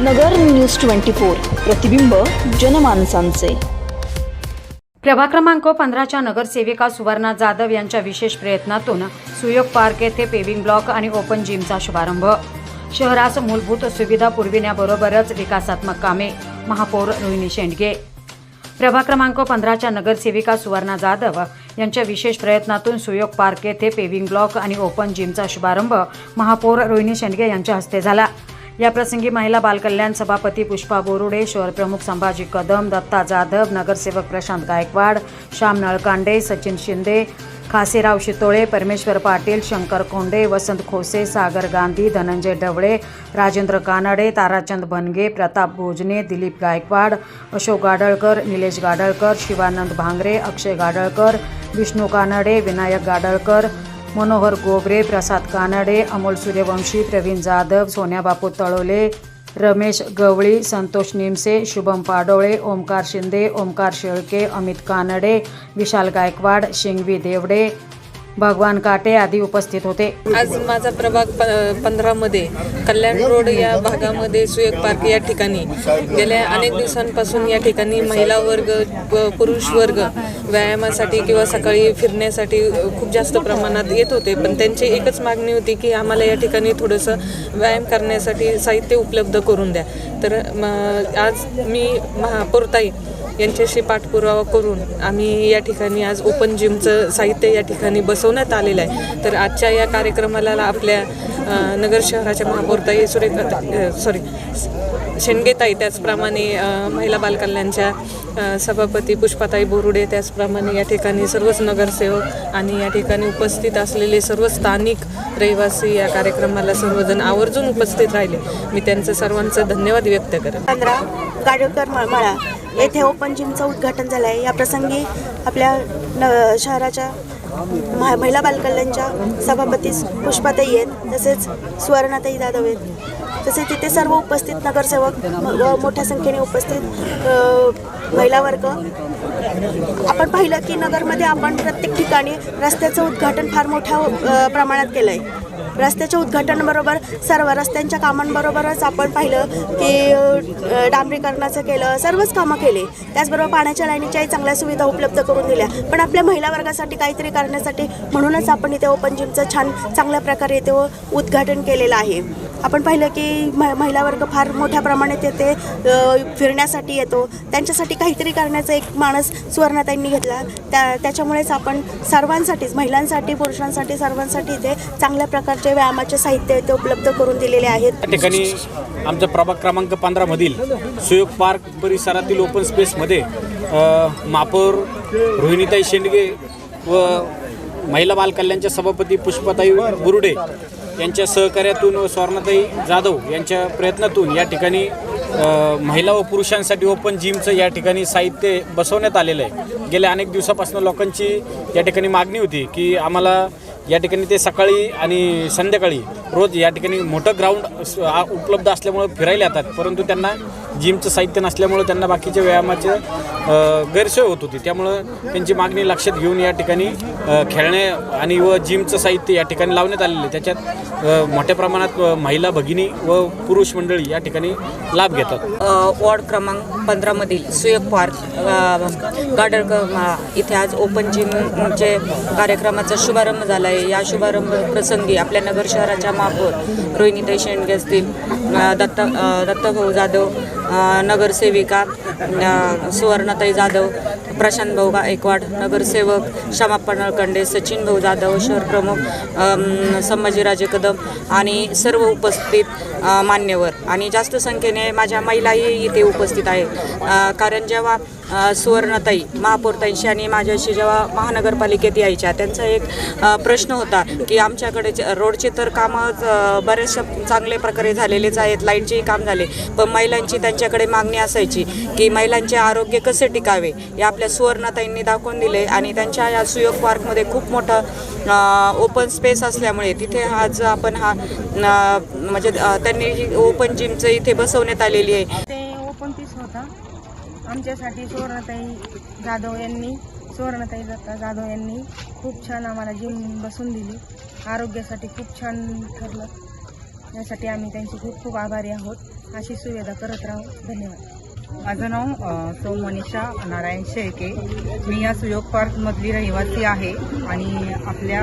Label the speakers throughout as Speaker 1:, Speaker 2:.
Speaker 1: नगर news twenty four प्रतिबिंब जनमानसांचे.
Speaker 2: प्रभाग क्रमांक पंधराच्या नगरसेविका सुवर्णा जाधव यांच्या विशेष प्रयत्नातून सुयोग पार्क येथे पेविंग ब्लॉक आणि ओपन जिमचा शुभारंभ. शहरास मूलभूत सुविधा पुरविण्याबरोबरच विकासात्मक कामे. महापौर रोहिणी शेंडगे. प्रभाग क्रमांक पंधराच्या नगरसेविका सुवर्णा जाधव यांच्या विशेष प्रयत्नातून सुयोग पार्क येथे पेविंग ब्लॉक आणि ओपन जिमचा शुभारंभ महापौर रोहिणी शेंडगे यांच्या हस्ते झाला. याप्रसंगी महिला बालकल्याण सभापती पुष्पा बोरुडे शहर प्रमुख संभाजी कदम दत्ता जाधव नगरसेवक प्रशांत गायकवाड श्याम नळकांडे सचिन शिंदे खासेराव शितोळे परमेश्वर पाटील शंकर कोंडे वसंत खोसे सागर गांधी धनंजय डवळे राजेंद्र कानडे ताराचंद भनगे प्रताप भोजने दिलीप गायकवाड अशोक गाडळकर निलेश गाडळकर शिवानंद भांगरे अक्षय गाडळकर विष्णू कानडे विनायक गाडळकर मनोहर गोबरे प्रसाद कानडे अमोल सूर्यवंशी प्रवीण जाधव सोन्या बापू तळोले रमेश गवळी संतोष निमसे शुभम पाडोळे ओमकार शिंदे ओमकार शेळके अमित कानडे विशाल गायकवाड शिंगवी देवडे भगवान काटे आदी उपस्थित होते.
Speaker 3: आज माझा प्रभाग प पंधरामध्ये कल्याण रोड या भागामध्ये सुयोग पार्क या ठिकाणी. गेल्या अनेक दिवसांपासून या ठिकाणी महिला वर्ग व पुरुष वर्ग व्यायामासाठी किंवा सकाळी फिरण्यासाठी खूप जास्त प्रमाणात येत होते. पण त्यांची एकच मागणी होती की आम्हाला या ठिकाणी थोडंसं व्यायाम करण्यासाठी साहित्य उपलब्ध करून द्या. तर आज मी महापौरताई यांच्याशी पाठपुरावा करून आम्ही या ठिकाणी आज ओपन जिमचं साहित्य या ठिकाणी बसवण्यात आलेलं आहे. तर आजच्या या कार्यक्रमाला आपल्या नगर शहराच्या महापौरताई सुरेखा सॉरी शेणगेताई त्याचप्रमाणे महिला बालकल्याणच्या सभापती पुष्पाताई बोरुडे त्याचप्रमाणे या ठिकाणी सर्वच नगरसेवक आणि या ठिकाणी उपस्थित असलेले सर्व स्थानिक रहिवासी या कार्यक्रमाला सर्वजण आवर्जून उपस्थित राहिले. मी त्यांचं सर्वांचं धन्यवाद व्यक्त करेन.
Speaker 4: पंधरा गाडवकर म- मळा येथे ओपन जिमचं उद्घाटन झालं आहे. या प्रसंगी आपल्या न शहराच्या महिला बालकल्याणच्या सभापती पुष्पाताई आहेत तसेच सुवर्णाताई जाधव आहेत. तसेच तिथे सर्व उपस्थित नगरसेवक व मोठ्या संख्येने उपस्थित महिला वर्ग. आपण पाहिलं की नगरमध्ये आपण प्रत्येक ठिकाणी रस्त्याचं उद्घाटन फार मोठ्या प्रमाणात केलं आहे रस्त्याच्या उद्घाटनाबरोबर सर्व रस्त्यांच्या कामांबरोबरच आपण पाहिलं की डांबरीकरणाचं केलं सर्वच कामं केले. त्याचबरोबर पाण्याच्या लाईनीच्याही चांगल्या सुविधा उपलब्ध करून दिल्या. पण आपल्या महिला वर्गासाठी काहीतरी करण्यासाठी म्हणूनच आपण इथे ओपन जिमचं छान चांगल्या प्रकारे इथे उद्घाटन केलेलं आहे. आपण पाहिलं की म महिला वर्ग फार मोठ्या प्रमाणात येथे फिरण्यासाठी येतो. त्यांच्यासाठी काहीतरी करण्याचा एक माणस सुवर्णाताईंनी घेतला. त्या त्याच्यामुळेच आपण सर्वांसाठीच महिलांसाठी पुरुषांसाठी सर्वांसाठी इथे चांगल्या प्रकारचे व्यायामाचे साहित्य इथे उपलब्ध करून दिलेले आहेत.
Speaker 5: त्या ठिकाणी आमचा प्रभाग क्रमांक पंधरामधील सुयोग पार्क परिसरातील ओपन स्पेसमध्ये अ, महापौर रोहिणीताई शेंडगे व महिला बालकल्याणच्या सभापती पुष्पाताई बुरुडे यांच्या सहकार्यातून व स्वर्णाताई जाधव यांच्या प्रयत्नातून या ठिकाणी महिला व पुरुषांसाठी ओपन जिमचं या ठिकाणी साहित्य बसवण्यात आलेलं आहे. गेल्या अनेक दिवसापासून लोकांची या ठिकाणी मागणी होती की आम्हाला या ठिकाणी ते सकाळी आणि संध्याकाळी रोज या ठिकाणी मोठं ग्राउंड आ- उपलब्ध असल्यामुळं फिरायला येतात. परंतु त्यांना जिमचं साहित्य नसल्यामुळं त्यांना बाकीच्या व्यायामाचे गैरसोय होत होती. त्यामुळं त्यांची मागणी लक्षात घेऊन या ठिकाणी खेळणे आणि व जिमचं साहित्य या ठिकाणी लावण्यात आलेलं आहे. त्याच्यात मोठ्या प्रमाणात महिला भगिनी व पुरुष मंडळी या ठिकाणी लाभ घेतात.
Speaker 6: वॉर्ड क्रमांक पंधरामधील सुयोग पार्क अ, इथे आज ओपन जिमचे कार्यक्रमाचा शुभारंभ झाला आहे या शुभारंभ प्रसंगी आपल्या नगर शहराच्या महापौर रोहिणीताई शेंडगे असतील दत्ता दत्तभाऊ दत्ताभाऊ जाधव नगरसेविका सुवर्णताई जाधव प्रशांत भाऊ गायकवाड नगरसेवक क्षमाप्पा नळकंडे सचिन भाऊ जाधव शहर प्रमुख संभाजीराजे कदम आणि सर्व उपस्थित मान्यवर. आणि जास्त संख्येने माझ्या महिलाही इथे उपस्थित आहेत. कारण जेव्हा सुवर्णताई महापौरताईंशी आणि माझ्याशी जेव्हा महानगरपालिकेत यायच्या त्यांचा एक प्रश्न होता की आमच्याकडे रोडचे तर कामं बरेचशा चांगल्या प्रकारे झालेलेच आहेत लाईटचेही काम झाले पण महिलांची त्यांच्याकडे मागणी असायची की महिलांचे आरोग्य कसे टिकावे हे आपल्या सुवर्णताईंनी दाखवून दिले आणि त्यांच्या या सुयोग पार्कमध्ये खूप मोठं ओपन स्पेस असल्यामुळे तिथे आज आपण हा म्हणजे त्यांनी ही ओपन जिमचं इथे बसवण्यात आलेली आहे.
Speaker 7: ते ओपन पीस होता. आमच्यासाठी सुवर्णताई जाधव यांनी सुवर्णताई दत्ता जाधव यांनी खूप छान आम्हाला जिम बसून दिली. आरोग्यासाठी खूप छान ठरलं. यासाठी आम्ही त्यांचे खूप खूप आभारी आहोत. अशी सुविधा करत राहू. धन्यवाद.
Speaker 8: माझं नाव अ, सौ मनीषा नारायण शेळके. मी या सुयोग पार्कमधली रहिवासी आहे आणि आपल्या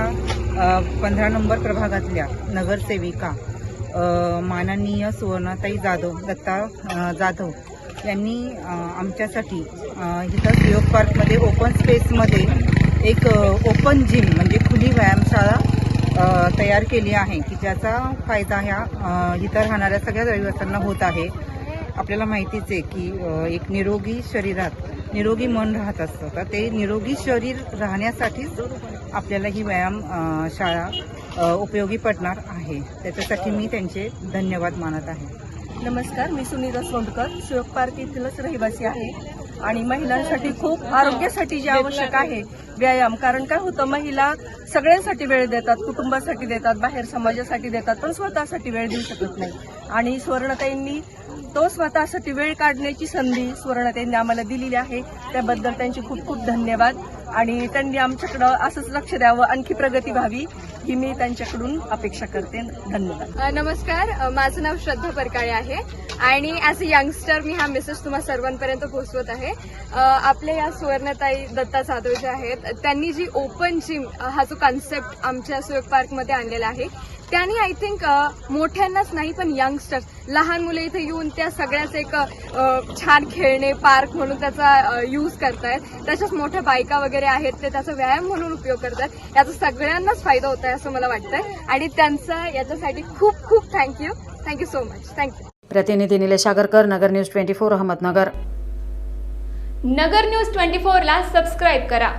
Speaker 8: पंधरा नंबर प्रभागातल्या नगरसेविका माननीय सुवर्णाताई जाधव दत्ता जाधव यांनी आमच्यासाठी इथं सुयोग पार्कमध्ये ओपन स्पेसमध्ये एक ओपन जिम म्हणजे खुली व्यायामशाळा तयार केली आहे की ज्याचा फायदा ह्या इथं राहणाऱ्या सगळ्या रहिवाशांना होत आहे. आपल्याला माहितीच आहे की एक निरोगी शरीरात निरोगी मन राहत असतं. तर ते निरोगी शरीर राहण्यासाठीच आपल्याला ही व्यायाम शाळा उपयोगी पडणार आहे. त्याच्यासाठी मी त्यांचे धन्यवाद मानत आहे.
Speaker 7: नमस्कार मी सुनीता सोंडकर शिवक पार्क येथीलच रहिवासी आहे. आणि महिलांसाठी खूप आरोग्यासाठी जे आवश्यक आहे व्यायाम. कारण काय होतं महिला सगळ्यांसाठी वेळ देतात कुटुंबासाठी देतात बाहेर समाजासाठी देतात पण स्वतःसाठी वेळ देऊ शकत नाही. आणि सुवर्णताईंनी तो स्वतःसाठी वेळ काढण्याची संधी सुवर्णताईंनी आम्हाला दिलेली आहे. त्याबद्दल त्यांचे खूप खूप धन्यवाद. आणि त्यांनी आमच्याकडं असंच लक्ष द्यावं आणखी प्रगती व्हावी ही मी त्यांच्याकडून अपेक्षा करते. धन्यवाद.
Speaker 9: नमस्कार. माझं नाव श्रद्धा परकाळे आहे. आणि ॲज अ यंगस्टर मी हा मेसेज तुम्हा सर्वांपर्यंत पोहोचवत आहे. आपले आपल्या या सुवर्णताई दत्ता जाधव ज्या आहेत त्यांनी जी ओपन जिम हा जो कन्सेप्ट आमच्या सुयोग पार्कमध्ये आणलेला आहे त्यांनी आय थिंक मोठ्यांनाच नाही पण यंगस्टर्स लहान मुलं इथे येऊन त्या सगळ्याच एक छान खेळणे पार्क म्हणून त्याचा यूज करतायत. तशाच मोठ्या बायका वगैरे आहेत ते त्याचा व्यायाम म्हणून उपयोग करतात याचा सगळ्यांनाच फायदा होत आहे असं मला वाटतंय. आणि त्यांचा याच्यासाठी खूप खूप thank you thank you so much thank you
Speaker 2: प्रतिनिधी Nilesh Agarkar Nagar news twenty four Ahmednagar.
Speaker 10: Nagar news twenty फोरला सबस्क्राईब करा.